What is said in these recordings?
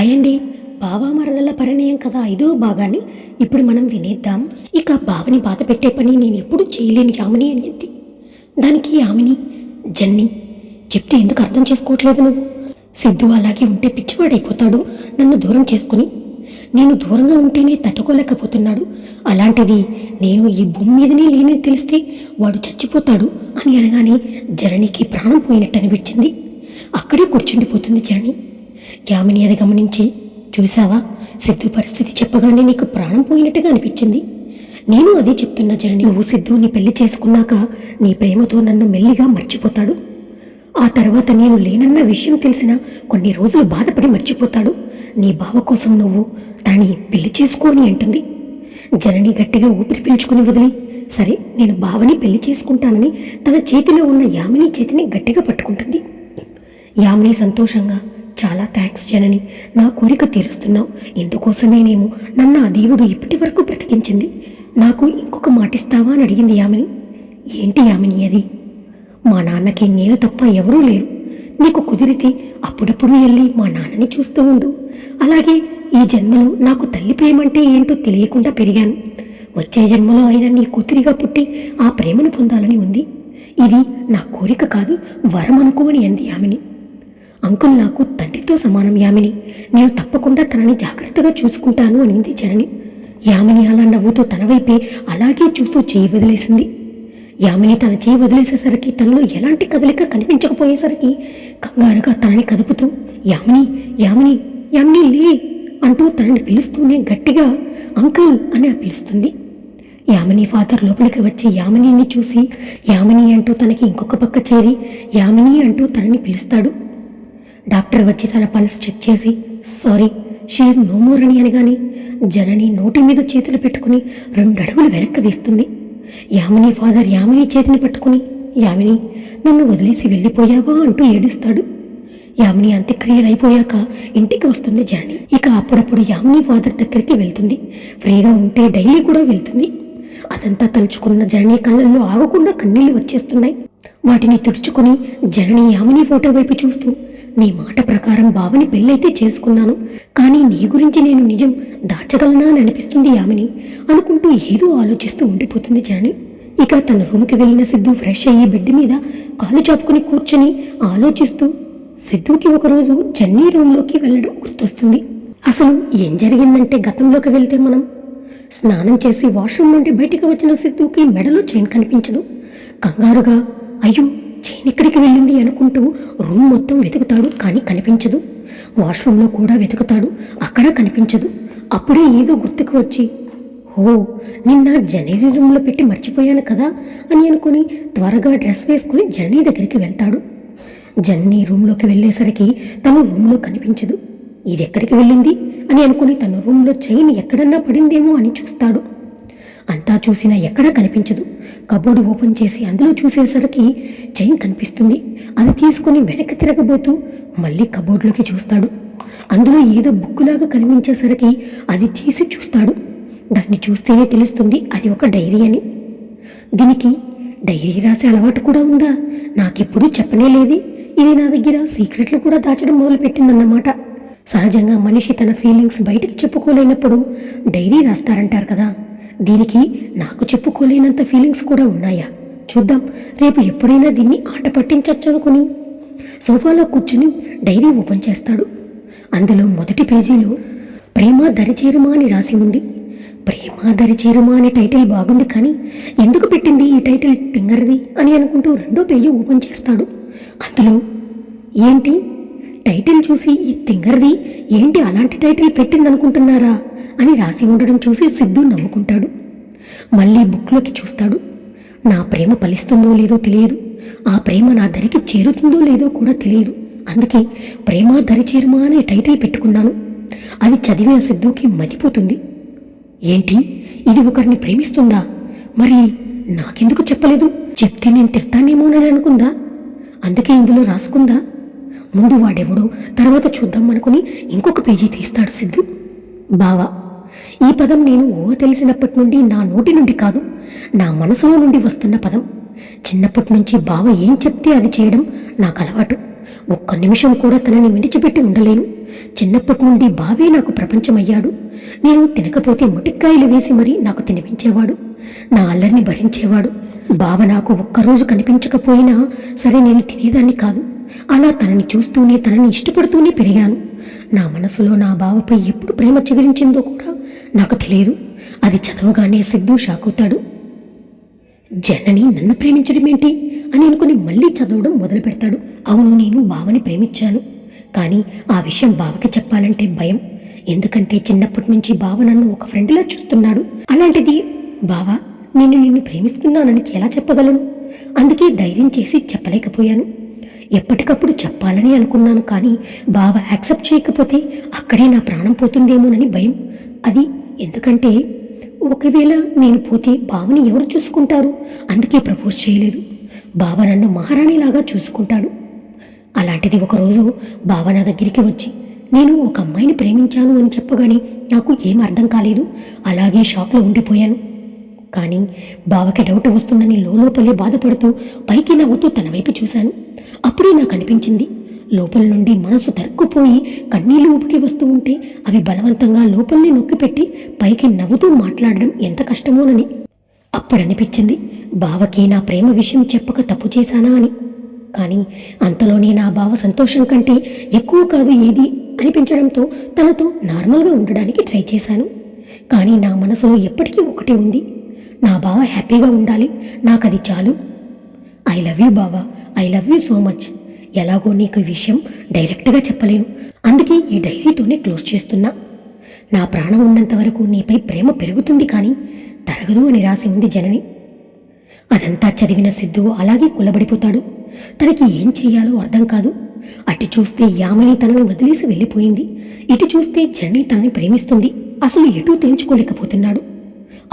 Hi అండి బావా మరదల పరిణయం కథ ఐదో భాగాన్ని ఇప్పుడు మనం వినేద్దాం. ఇక బావని బాధ పెట్టే పని నేను ఎప్పుడు చేయలేని యామిని అనేది దానికి యామిని జన్ని చెప్తే ఎందుకు అర్థం చేసుకోవట్లేదు నువ్వు? సిద్ధు అలాగే ఉంటే పిచ్చివాడైపోతాడు నన్ను దూరం చేసుకుని. నేను దూరంగా ఉంటేనే తట్టుకోలేకపోతున్నాడు. అలాంటిది నేను ఈ భూమి మీదనే లేని తెలిస్తే వాడు చచ్చిపోతాడు అని అనగానే జరణికి ప్రాణం పోయినట్టు అనిపించింది అక్కడే కూర్చుండిపోతుంది జరణి యామిని అది గమనించి చూసావా సిద్ధు పరిస్థితి చెప్పగానే నీకు ప్రాణం పోయినట్టుగా అనిపించింది. నేను అదే చెప్తున్నా జరణి నువ్వు సిద్ధుని పెళ్ళి చేసుకున్నాక నీ ప్రేమతో నన్ను మెల్లిగా మర్చిపోతాడు. ఆ తర్వాత నేను లేనన్న విషయం తెలిసిన కొన్ని రోజులు బాధపడి మర్చిపోతాడు. నీ బావ కోసం నువ్వు తనని పెళ్ళి చేసుకోని అంటుంది. జనని గట్టిగా ఊపిరి పీల్చుకుని వదిలి సరే నేను బావని పెళ్ళి చేసుకుంటానని తన చేతిలో ఉన్న యామిని చేతిని గట్టిగా పట్టుకుంటుంది. యామిని సంతోషంగా చాలా థ్యాంక్స్ జనని. నా కోరిక తీరుస్తున్నావు. ఇందుకోసమేనేమో నన్ను ఆ దేవుడు ఇప్పటి వరకు బ్రతికించింది. నాకు ఇంకొక మాటిస్తావా అని అడిగింది యామిని. ఏంటి యామిని అది? మా నాన్నకి నేను తప్ప ఎవరూ లేరు. నీకు కుదిరితే అప్పుడప్పుడు వెళ్ళి మా నాన్నని చూస్తూ ఉండు. అలాగే ఈ జన్మలో నాకు తల్లి ప్రేమంటే ఏంటో తెలియకుండా పెరిగాను. వచ్చే జన్మలో అయినా నీ కూతురిగా పుట్టి ఆ ప్రేమను పొందాలని ఉంది. ఇది నా కోరిక కాదు వరం అనుకోని అంది యామిని. అంకుల్ నాకు తండ్రితో సమానం యామిని. నేను తప్పకుండా తనని జాగ్రత్తగా చూసుకుంటాను అనింది జనని. యామిని అలా నవ్వుతూ తన వైపే అలాగే చూస్తూ చేయి వదిలేసింది. యామిని తన చేయి వదిలేసేసరికి తనలో ఎలాంటి కదలిక కనిపించకపోయేసరికి కంగారుగా తనని కదుపుతూ యామిని యామిని యామిని లే! అంటూ తనని పిలుస్తూనే గట్టిగా అంకుల్! అని పిలుస్తుంది. యామిని ఫాదర్ లోపలికి వచ్చి యామినిని చూసి యామిని అంటూ తనకి ఇంకొక పక్క చేరి యామిని అంటూ తనని పిలుస్తాడు. డాక్టర్ వచ్చి తన పల్స్ చెక్ చేసి సారీ షీఈ్ నో మోర్ అని అనగానే జనని నోటి మీద చేతులు పెట్టుకుని రెండు అడుగులు వెనక్కి వేస్తుంది. యామిని ఫాదర్ యామిని చేతిని పట్టుకుని యామిని నన్ను వదిలేసి వెళ్ళిపోయావా? అంటూ ఏడుస్తాడు. యామిని అంత్యక్రియలు అయిపోయాక ఇంటికి వస్తుంది జాని. ఇక అప్పుడప్పుడు యామిని ఫాదర్ దగ్గరికి వెళ్తుంది. ఫ్రీగా ఉంటే డైలీ కూడా వెళ్తుంది. అదంతా తలుచుకున్న జనని కళ్ళల్లో ఆగకుండా కన్నీళ్ళు వచ్చేస్తున్నాయి. వాటిని తుడుచుకుని జనని యామిని ఫోటో వైపు చూస్తూ నీ మాట ప్రకారం బావని పెళ్ళైతే చేసుకున్నాను. కానీ నీ గురించి నేను నిజం దాచగలనా అని అనిపిస్తుంది యామిని. అనుకుంటూ ఏదో ఆలోచిస్తూ ఉండిపోతుంది జనని ఇక తన రూమ్కి వెళ్ళిన సిద్ధు ఫ్రెష్ అయ్యి బెడ్ మీద కాలు చాపుకుని కూర్చొని ఆలోచిస్తూ సిద్ధుకి ఒకరోజు జన్నీ రూమ్లోకి వెళ్ళడం గుర్తొస్తుంది. అసలు ఏం జరిగిందంటే గతంలోకి వెళ్తే మనం? స్నానం చేసి వాష్రూమ్ నుండి బయటికి వచ్చిన సిద్ధుకి మెడలో చైన్ కనిపించదు. కంగారుగా అయ్యో చైన్ ఎక్కడికి వెళ్ళింది అనుకుంటూ రూమ్ మొత్తం వెతుకుతాడు కానీ కనిపించదు. వాష్రూమ్లో కూడా వెతుకుతాడు అక్కడ కనిపించదు. అప్పుడే ఏదో గుర్తుకు వచ్చి ఓ నిన్న జనని రూమ్లో పెట్టి మర్చిపోయాను కదా అని అనుకుని త్వరగా డ్రెస్ వేసుకుని జన్నీ దగ్గరికి వెళ్తాడు. జన్నీ రూమ్లోకి వెళ్ళేసరికి తను రూమ్లో కనిపించదు. ఇది ఎక్కడికి వెళ్ళింది? అని అనుకుని తన రూమ్లో చైన్ ఎక్కడన్నా పడిందేమో అని చూస్తాడు. అంతా చూసినా ఎక్కడా కనిపించదు. కబోర్డు ఓపెన్ చేసి అందులో చూసేసరికి చైన్ కనిపిస్తుంది. అది తీసుకుని వెనక్కి తిరగబోతూ మళ్ళీ కబోర్డులోకి చూస్తాడు. అందులో ఏదో బుక్కులాగా కనిపించేసరికి అది తీసి చూస్తాడు. దాన్ని చూస్తేనే తెలుస్తుంది అది ఒక డైరీ అని. దీనికి డైరీ రాసే అలవాటు కూడా ఉందా? నాకెప్పుడు చెప్పనే లేదు. ఇది నా దగ్గర సీక్రెట్లు కూడా దాచడం మొదలుపెట్టిందన్నమాట. సహజంగా మనిషి తన ఫీలింగ్స్ బయటకు చెప్పుకోలేనప్పుడు డైరీ రాస్తారంటారు కదా. దీనికి నాకు చెప్పుకోలేనంత ఫీలింగ్స్ కూడా ఉన్నాయా? చూద్దాం. రేపు ఎప్పుడైనా దీన్ని ఆట పట్టించవచ్చు అనుకుని సోఫాలో కూర్చుని డైరీ ఓపెన్ చేస్తాడు. అందులో మొదటి పేజీలో ప్రేమ దరిచేరుమా అని రాసి ఉంది. ప్రేమ దరిచేరుమా అనే టైటిల్ బాగుంది కానీ ఎందుకు పెట్టింది ఈ టైటిల్ తింగరది అని అనుకుంటూ రెండో పేజీ ఓపెన్ చేస్తాడు. అందులో ఏంటి? టైటిల్ చూసి ఈ తింగర్ది ఏంటి అలాంటి టైటిల్ పెట్టిందనుకుంటున్నారా అని రాసి ఉండడం చూసి సిద్ధు నవ్వుకుంటాడు. మళ్ళీ బుక్లోకి చూస్తాడు. నా ప్రేమ ఫలిస్తుందో లేదో తెలియదు. ఆ ప్రేమ నా దరికి చేరుతుందో లేదో కూడా తెలియదు. అందుకే ప్రేమ దరి చేరుమా అనే టైటిల్ పెట్టుకున్నాను. అది చదివిన సిద్ధుకి మతిపోతుంది. ఏంటి? ఇది ఒకరిని ప్రేమిస్తుందా? మరి నాకెందుకు చెప్పలేదు? చెప్తే నేను తిడతానేమోనని అనుకుందా? అందుకే ఇందులో రాసుకుందా? ముందు వాడెవడో తర్వాత చూద్దాం అనుకుని ఇంకొక పేజీ తీస్తాడు సిద్ధు. బావా ఈ పదం నేను ఓ తెలిసినప్పటి నుండి నా నోటి నుండి కాదు నా మనసులో నుండి వస్తున్న పదం. చిన్నప్పటి నుంచి బావ ఏం చెప్తే అది చేయడం నాకు అలవాటు. ఒక్క నిమిషం కూడా తనని విడిచిపెట్టి ఉండలేను. చిన్నప్పటి నుండి బావే నాకు ప్రపంచమయ్యాడు. నేను తినకపోతే ముటిక్కాయలు వేసి మరీ నాకు తినిపించేవాడు. నా అల్లరిని భరించేవాడు. బావ నాకు ఒక్కరోజు కనిపించకపోయినా సరే నేను తినేదాన్ని కాదు. అలా తనని చూస్తూనే తనని ఇష్టపడుతూనే పెరిగాను. నా మనసులో నా బావపై ఎప్పుడు ప్రేమ చిగురించిందో కూడా నాకు తెలియదు. అది చదవగానే సిద్ధు షాక్ అవుతాడు జనని నన్ను ప్రేమించడం ఏంటి అని అనుకుని మళ్ళీ చదవడం మొదలు పెడతాడు. అవును నేను బావని ప్రేమించాను. కానీ ఆ విషయం బావకి చెప్పాలంటే భయం. ఎందుకంటే చిన్నప్పటి నుంచి బావ నన్ను ఒక ఫ్రెండ్లా చూస్తున్నాడు. అలాంటిది బావా నేను నిన్ను ప్రేమిస్తున్నానని ఎలా చెప్పగలను? అందుకే ధైర్యం చేసి చెప్పలేకపోయాను. ఎప్పటికప్పుడు చెప్పాలని అనుకున్నాను కానీ బావ యాక్సెప్ట్ చేయకపోతే అక్కడే నా ప్రాణం పోతుందేమోనని భయం. అది ఎందుకంటే ఒకవేళ నేను పోతే బావని ఎవరు చూసుకుంటారు? అందుకే ప్రపోజ్ చేయలేదు. బావ నన్ను మహారాణిలాగా చూసుకుంటాడు. అలాంటిది ఒకరోజు బావ నా దగ్గరికి వచ్చి నేను ఒక అమ్మాయిని ప్రేమించాను అని చెప్పగానే నాకు ఏం అర్థం కాలేదు. అలాగే షాక్లో ఉండిపోయాను. కానీ బావకి డౌట్ వస్తుందని లోపలే బాధపడుతూ పైకి నవ్వుతూ తన వైపు చూశాను. అప్పుడే నాకు అనిపించింది లోపల నుండి మనసు తరుక్కుపోయి కన్నీళ్ళు ఊపికి వస్తూ ఉంటే అవి బలవంతంగా లోపలిని నొక్కిపెట్టి పైకి నవ్వుతూ మాట్లాడడం ఎంత కష్టమోనని. అప్పుడనిపించింది బావకి నా ప్రేమ విషయం చెప్పక తప్పు చేశానా అని. కానీ అంతలోనే నా బావ సంతోషం కంటే ఎక్కువ కాదు ఏది అనిపించడంతో తనతో నార్మల్గా ఉండడానికి ట్రై చేశాను. కానీ నా మనసులో ఎప్పటికీ ఒకటే ఉంది నా బావ హ్యాపీగా ఉండాలి. నాకు అది చాలు. ఐ లవ్ యూ బావా. I love you so much. ఎలాగో నీకు విషయం డైరెక్ట్గా చెప్పలేను. అందుకే ఈ డైరీతోనే క్లోజ్ చేస్తున్నా. నా ప్రాణం ఉన్నంత వరకు నీపై ప్రేమ పెరుగుతుంది కానీ తరగదు అని రాసి ఉంది జనని. అదంతా చదివిన సిద్ధు అలాగే కులబడిపోతాడు. తనకి ఏం చెయ్యాలో అర్థం కాదు. అటు చూస్తే యామిని తనని వదిలేసి వెళ్ళిపోయింది. ఇటు చూస్తే జనని తనని ప్రేమిస్తుంది. అసలు ఎటూ తేల్చుకోలేకపోతున్నాడు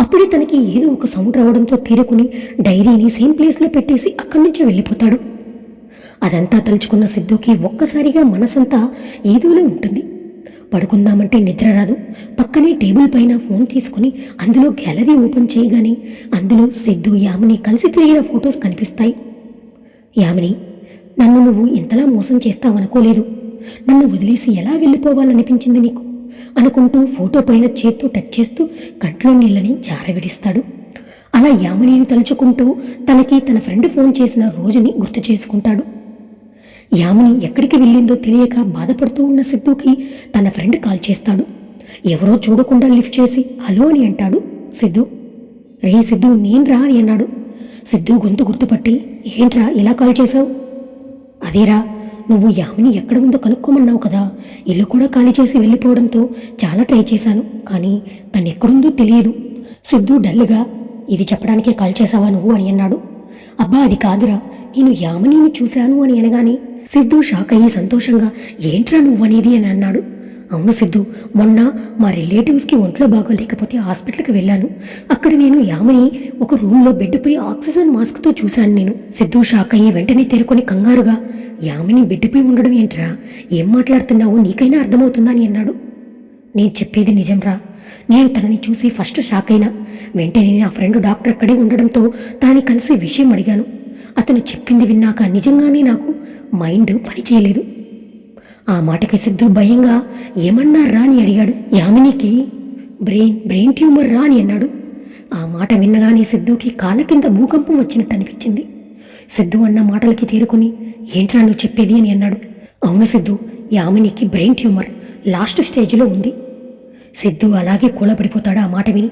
అప్పుడే తనకి ఏదో ఒక సౌండ్ రావడంతో తీరుకుని డైరీని సేమ్ ప్లేస్లో పెట్టేసి అక్కడి నుంచి వెళ్ళిపోతాడు. అదంతా తలుచుకున్న సిద్ధుకి ఒక్కసారిగా మనసంతా ఏదోలో ఉంటుంది. పడుకుందామంటే నిద్ర రాదు. పక్కనే టేబుల్ పైన ఫోన్ తీసుకుని అందులో గ్యాలరీ ఓపెన్ చేయగానే అందులో సిద్ధు యామిని కలిసి తిరిగిన ఫొటోస్ కనిపిస్తాయి. యామిని నన్ను నువ్వు ఎంతలా మోసం చేస్తావనుకోలేదు. నన్ను వదిలేసి ఎలా వెళ్ళిపోవాలనిపించింది నీకు? అనుకుంటూ ఫోటో పైన చేత్తో టచ్ చేస్తూ కంట్లో నీళ్ళని జారవిడిస్తాడు. అలా యామినిని తలుచుకుంటూ తనకి తన ఫ్రెండ్ ఫోన్ చేసిన రోజుని గుర్తు చేసుకుంటాడు. యామిని ఎక్కడికి వెళ్ళిందో తెలియక బాధపడుతూ ఉన్న సిద్ధుకి తన ఫ్రెండ్ కాల్ చేస్తాడు. ఎవరో చూడకుండా లిఫ్ట్ చేసి హలో అని అంటాడు సిద్ధు. రే సిద్ధు నేను రా అని అన్నాడు. సిద్ధు గొంతు గుర్తుపట్టి ఏంట్రా ఇలా కాల్ చేశావు? అదేరా నువ్వు యామిని ఎక్కడ ఉందో కనుక్కోమన్నావు కదా. ఇల్లు కూడా ఖాళీ చేసి వెళ్ళిపోవడంతో చాలా ట్రై చేశాను కానీ తను ఎక్కడుందో తెలియదు. సిద్ధు డల్గా ఇది చెప్పడానికే కాల్ చేశావా నువ్వు? అని అన్నాడు. అబ్బా అది కాదురా. నేను యామినిని చూశాను అని అనగానే సిద్ధు షాక్ అయ్యి సంతోషంగా ఏంట్రా నువ్వు అనేది అని అన్నాడు. అవును సిద్ధు. మొన్న మా రిలేటివ్స్కి ఒంట్లో బాగోలేకపోతే హాస్పిటల్కి వెళ్ళాను. అక్కడ నేను యామని ఒక రూమ్లో బెడ్పై ఆక్సిజన్ మాస్క్తో చూశాను నేను. సిద్ధు షాక్ అయ్యి వెంటనే తేరుకొని కంగారుగా యామిని బెడ్పై ఉండడం ఏంట్రా? ఏం మాట్లాడుతున్నావో నీకైనా అర్థమవుతుందా? అని అన్నాడు. నేను చెప్పేది నిజంరా. నేను తనని చూసి ఫస్ట్ షాక్ అయినా వెంటనే నా ఫ్రెండ్ డాక్టర్ అక్కడే ఉండడంతో తాని కలిసి విషయం అడిగాను. అతను చెప్పింది విన్నాక నిజంగానే నాకు మైండ్ పనిచేయలేదు ఆ మాటకి సిద్ధు భయంగా ఏమన్నారా అని అడిగాడు. యామినికి బ్రెయిన్ బ్రెయిన్ ట్యూమర్ రా అని అన్నాడు. ఆ మాట విన్నగానే సిద్ధుకి కాళ్ళ కింద భూకంపం వచ్చినట్టు అనిపించింది. సిద్ధు అన్న మాటలకి తేరుకుని ఏంట్రా నువ్వు చెప్పేది? అని అన్నాడు. అవును సిద్ధు యామినికి బ్రెయిన్ ట్యూమర్ లాస్ట్ స్టేజ్లో ఉంది. సిద్ధు అలాగే కూలబడిపోతాడు ఆ మాట విని.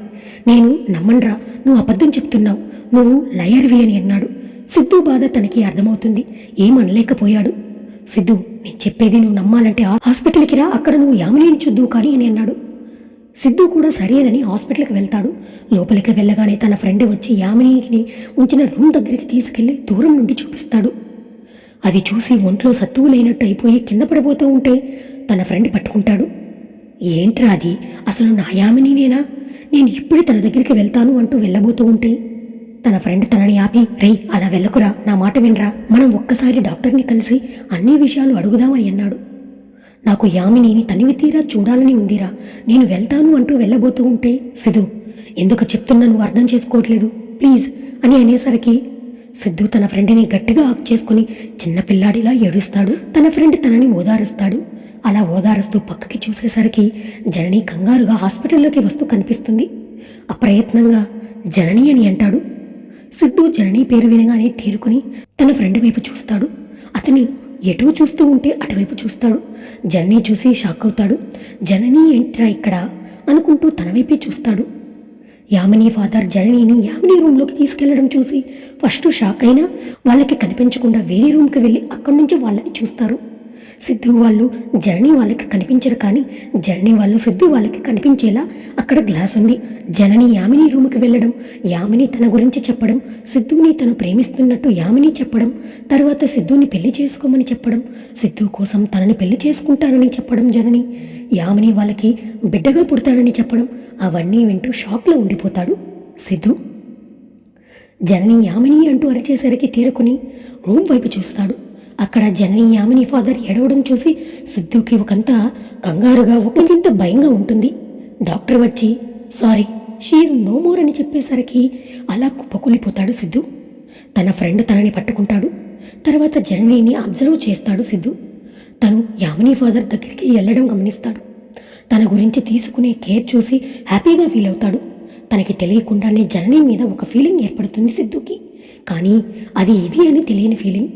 నేను నమ్మన్రా నువ్వు అబద్ధం చెప్తున్నావు నువ్వు లయర్వి అని అన్నాడు. సిద్ధు బాధ తనకి అర్థమవుతుంది. ఏమనలేకపోయాడు సిద్ధు నేను చెప్పేది నువ్వు నమ్మాలంటే ఆ హాస్పిటల్కి రా అక్కడ నువ్వు యామినిని చూద్దువు కానీ అని అన్నాడు. సిద్ధు కూడా సరేనని హాస్పిటల్కి వెళ్తాడు. లోపలికి వెళ్ళగానే తన ఫ్రెండ్ వచ్చి యామినిని ఉంచిన రూమ్ దగ్గరికి తీసుకెళ్ళి దూరం నుండి చూపిస్తాడు. అది చూసి ఒంట్లో సత్తువు లేనట్టు అయిపోయి కింద పడిపోతూ ఉంటే తన ఫ్రెండ్ పట్టుకుంటాడు. ఏంట్రా అది? అసలు నా యామినీనేనా నేను ఇప్పుడే తన దగ్గరికి వెళ్తాను అంటూ వెళ్ళబోతూ ఉంటే తన ఫ్రెండ్ తనని ఆపి రేయ్ అలా వెళ్ళకురా నా మాట వినరా. మనం ఒక్కసారి డాక్టర్ని కలిసి అన్ని విషయాలు అడుగుదామని అన్నాడు. నాకు యామినిని తనివి తీరా చూడాలని ఉందిరా. నేను వెళ్తాను అంటూ వెళ్ళబోతూ ఉంటే సిధు ఎందుకు చెప్తున్నా నువ్వు అర్థం చేసుకోవట్లేదు? ప్లీజ్ అని అనేసరికి సిద్ధు తన ఫ్రెండ్ని గట్టిగా ఆక్ చేసుకుని చిన్న పిల్లాడిలా ఏడుస్తాడు. తన ఫ్రెండ్ తనని ఓదారుస్తాడు. అలా ఓదారుస్తూ పక్కకి చూసేసరికి జనని కంగారుగా హాస్పిటల్లోకి వస్తూ కనిపిస్తుంది. అప్రయత్నంగా జనని అని అంటాడు. సిద్ధు జనని పేరు వినగానే తేరుకుని తన ఫ్రెండ్ వైపు చూస్తాడు. అతని ఎటో చూస్తూ ఉంటే అటువైపు చూస్తాడు. జనని చూసి షాక్ అవుతాడు. జనని ఏంట్రా ఇక్కడ? అనుకుంటూ తన వైపే చూస్తాడు. యామిని ఫాదర్ జననిని యామిని రూమ్లోకి తీసుకెళ్ళడం చూసి ఫస్ట్ షాక్ అయినా వాళ్ళకి కనిపించకుండా వేరే రూమ్కి వెళ్ళి అక్కడి నుంచి వాళ్ళని చూస్తారు. సిద్ధు వాళ్ళు జర్నీ వాళ్ళకి కనిపించరు కానీ జర్నీ వాళ్ళు సిద్ధు వాళ్ళకి కనిపించేలా అక్కడ గ్లాస్ ఉంది. జనని యామిని రూమ్కి వెళ్ళడం యామిని తన గురించి చెప్పడం సిద్ధుని తను ప్రేమిస్తున్నట్టు యామిని చెప్పడం తర్వాత సిద్ధుని పెళ్ళి చేసుకోమని చెప్పడం సిద్ధు కోసం తనని పెళ్ళి చేసుకుంటానని చెప్పడం జనని యామిని వాళ్ళకి బిడ్డగా పుడతానని చెప్పడం అవన్నీ వింటూ షాక్లో ఉండిపోతాడు సిద్ధు. జనని యామిని అంటూ అరిచేసరికి తీరుకుని రూమ్ వైపు చూస్తాడు. అక్కడ జనని యామిని ఫాదర్ ఎడవడం చూసి సిద్ధుకి ఒకంత కంగారుగా ఒకంత భయంగా ఉంటుంది. డాక్టర్ వచ్చి సారీ షీఈ్ నో మోర్ అని చెప్పేసరికి అలా కుప్పకూలిపోతాడు సిద్ధు. తన ఫ్రెండ్ తనని పట్టుకుంటాడు. తర్వాత జననీని అబ్జర్వ్ చేస్తాడు సిద్ధు. తను యామిని ఫాదర్ దగ్గరికి వెళ్ళడం గమనిస్తాడు. తన గురించి తీసుకునే కేర్ చూసి హ్యాపీగా ఫీల్ అవుతాడు. తనకి తెలియకుండానే జననీ మీద ఒక ఫీలింగ్ ఏర్పడుతుంది సిద్ధుకి. కానీ అది ఇది అని తెలియని ఫీలింగ్.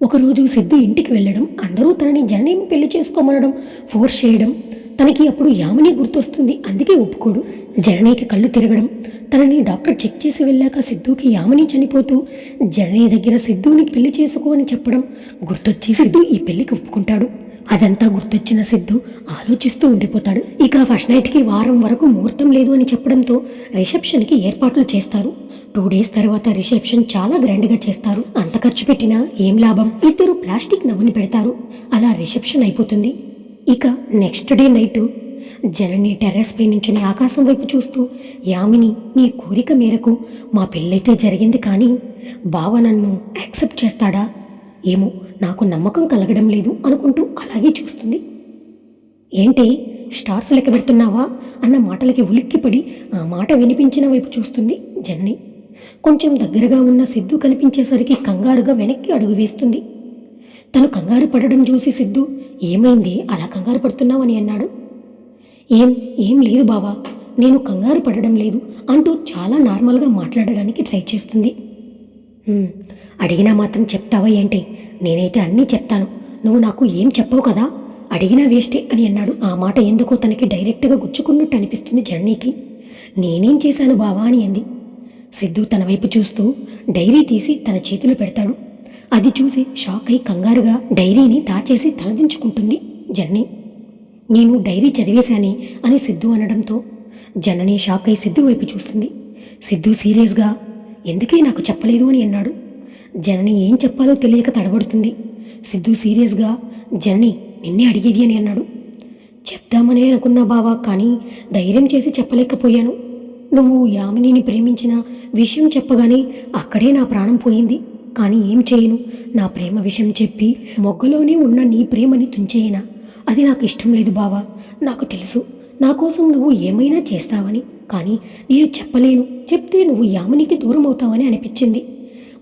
ఒకరోజు సిద్ధు ఇంటికి వెళ్ళడం అందరూ తనని జనని పెళ్ళి చేసుకోమనడం ఫోర్స్ చేయడం తనకి అప్పుడు యామిని గుర్తొస్తుంది. అందుకే ఒప్పుకోడు. జననీకి కళ్ళు తిరగడం తనని డాక్టర్ చెక్ చేసి వెళ్ళాక సిద్ధుకి యామిని చనిపోతూ జనని దగ్గర సిద్ధుని పెళ్ళి చేసుకో అని చెప్పడం గుర్తొచ్చి సిద్ధు ఈ పెళ్ళికి ఒప్పుకుంటాడు. అదంతా గుర్తొచ్చిన సిద్ధు ఆలోచిస్తూ ఉండిపోతాడు. ఇక ఫస్ట్ నైట్కి వారం వరకు ముహూర్తం లేదు అని చెప్పడంతో రిసెప్షన్కి ఏర్పాట్లు చేస్తారు. టూ డేస్ తర్వాత రిసెప్షన్ చాలా గ్రాండ్గా చేస్తారు. అంత ఖర్చు పెట్టినా ఏం లాభం? ఇద్దరు ప్లాస్టిక్ నవ్వుని పెడతారు. అలా రిసెప్షన్ అయిపోతుంది. ఇక next day night Janani terrace పై నుంచుని ఆకాశం వైపు చూస్తూ యామిని నీ కోరిక మేరకు మా పెళ్ళైతే జరిగింది కానీ బావ నన్ను యాక్సెప్ట్ చేస్తాడా? ఏమో నాకు నమ్మకం కలగడం లేదు అనుకుంటూ అలాగే చూస్తుంది. ఏంటి స్టార్స్ లెక్క పెడుతున్నావా? అన్న మాటలకి ఉలిక్కిపడి ఆ మాట వినిపించిన వైపు చూస్తుంది జనని. కొంచెం దగ్గరగా ఉన్న సిద్ధు కనిపించేసరికి కంగారుగా వెనక్కి అడుగు వేస్తుంది. తను కంగారు పడడం చూసి సిద్ధు ఏమైంది? అలా కంగారు పడుతున్నావని అన్నాడు. ఏం ఏం లేదు బావా నేను కంగారు పడడం లేదు అంటూ చాలా నార్మల్గా మాట్లాడడానికి ట్రై చేస్తుంది. అడిగినా మాత్రం చెప్తావా ఏంటి? నేనైతే అన్నీ చెప్తాను. నువ్వు నాకు ఏం చెప్పవు కదా? అడిగినా వేస్టే అని అన్నాడు. ఆ మాట ఎందుకో తనకి డైరెక్ట్గా గుచ్చుకున్నట్టు అనిపిస్తుంది జర్నీకి. నేనేం చేశాను బావా అని అంది. సిద్ధు తన వైపు చూస్తూ డైరీ తీసి తన చేతిలో పెడతాడు. అది చూసి షాక్ అయి కంగారుగా డైరీని దాచేసి తలదించుకుంటుంది జర్నీ. నేను డైరీ చదివేశాని అని సిద్ధు అనడంతో జనని షాక్ అయి సిద్ధు వైపు చూస్తుంది. సిద్ధు సీరియస్గా ఎందుకే నాకు చెప్పలేదు? అని అన్నాడు. జనని ఏం చెప్పాలో తెలియక తడబడుతుంది. సిద్ధు సీరియస్గా జనని నిన్నే అడిగేది అని అన్నాడు. చెప్దామనే అనుకున్నా బావా కానీ ధైర్యం చేసి చెప్పలేకపోయాను. నువ్వు యామినిని ప్రేమించిన విషయం చెప్పగానే అక్కడే నా ప్రాణం పోయింది. కానీ ఏం చేయను? నా ప్రేమ విషయం చెప్పి మొగ్గలోనే ఉన్న నీ ప్రేమని తుంచేయనా. అది నాకు ఇష్టం లేదు బావా. నాకు తెలుసు. నా కోసం నువ్వు ఏమైనా చేస్తావని. కానీ నేను చెప్పలేను. చెప్తే నువ్వు యామినికి దూరం అవుతావని అనిపించింది.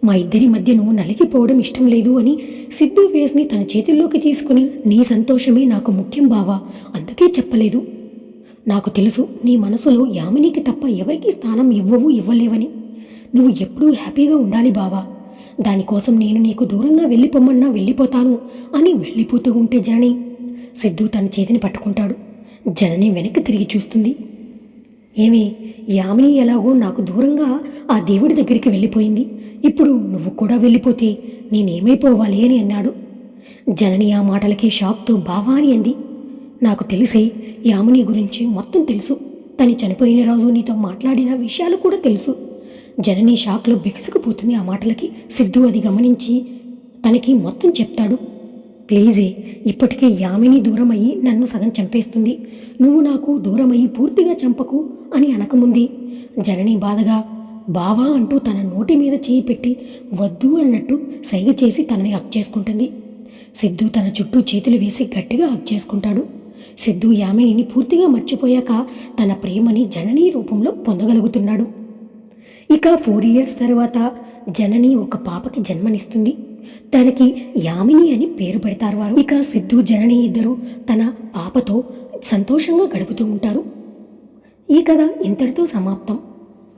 మా ఇద్దరి మధ్య నువ్వు నలిగిపోవడం ఇష్టం లేదు అని సిద్ధు ఫేస్ని తన చేతుల్లోకి తీసుకుని నీ సంతోషమే నాకు ముఖ్యం బావా అందుకే చెప్పలేదు. నాకు తెలుసు నీ మనసులో యామినికి తప్ప ఎవరికీ స్థానం ఇవ్వవు ఇవ్వలేవని. నువ్వు ఎప్పుడూ హ్యాపీగా ఉండాలి బావా. దానికోసం నేను నీకు దూరంగా వెళ్ళిపోమన్నా వెళ్ళిపోతాను అని వెళ్ళిపోతూ ఉంటే జనని సిద్ధు తన చేతిని పట్టుకుంటాడు. జనని వెనక్కి తిరిగి చూస్తుంది. ఏమి యామిని ఎలాగో నాకు దూరంగా ఆ దేవుడి దగ్గరికి వెళ్ళిపోయింది. ఇప్పుడు నువ్వు కూడా వెళ్ళిపోతే నేనేమైపోవాలి అని అన్నాడు. జనని ఆ మాటలకి షాక్తో బావా అని అంది. నాకు తెలిసే యామిని గురించి మొత్తం తెలుసు. తను చనిపోయిన రోజు నీతో మాట్లాడిన విషయాలు కూడా తెలుసు. జనని షాక్లో బిగుసుకుపోతుంది ఆ మాటలకి. సిద్ధు అది గమనించి తనకి మొత్తం చెప్తాడు. ప్లీజే ఇప్పటికే యామిని దూరం అయ్యి నన్ను సగం చంపేస్తుంది. నువ్వు నాకు దూరమయ్యి పూర్తిగా చంపకు అని అనకముంది. జనని బాధగా బావా అంటూ తన నోటి మీద చేయి పెట్టి వద్దు అన్నట్టు సైగ చేసి తనని హక్ చేసుకుంటుంది. సిద్ధు తన చుట్టూ చేతులు వేసి గట్టిగా హక్ చేసుకుంటాడు. సిద్ధు యామినిని పూర్తిగా మర్చిపోయాక తన ప్రేమని జననీ రూపంలో పొందగలుగుతున్నాడు. ఇక ఫోర్ ఇయర్స్ తర్వాత జనని ఒక పాపకి జన్మనిస్తుంది. తనకి యామిని అని పేరు పెడతారు వారు. ఇక సిద్ధు జనని ఇద్దరు తన పాపతో సంతోషంగా గడుపుతూ ఉంటారు. ఈ కథ ఇంతటితో సమాప్తం.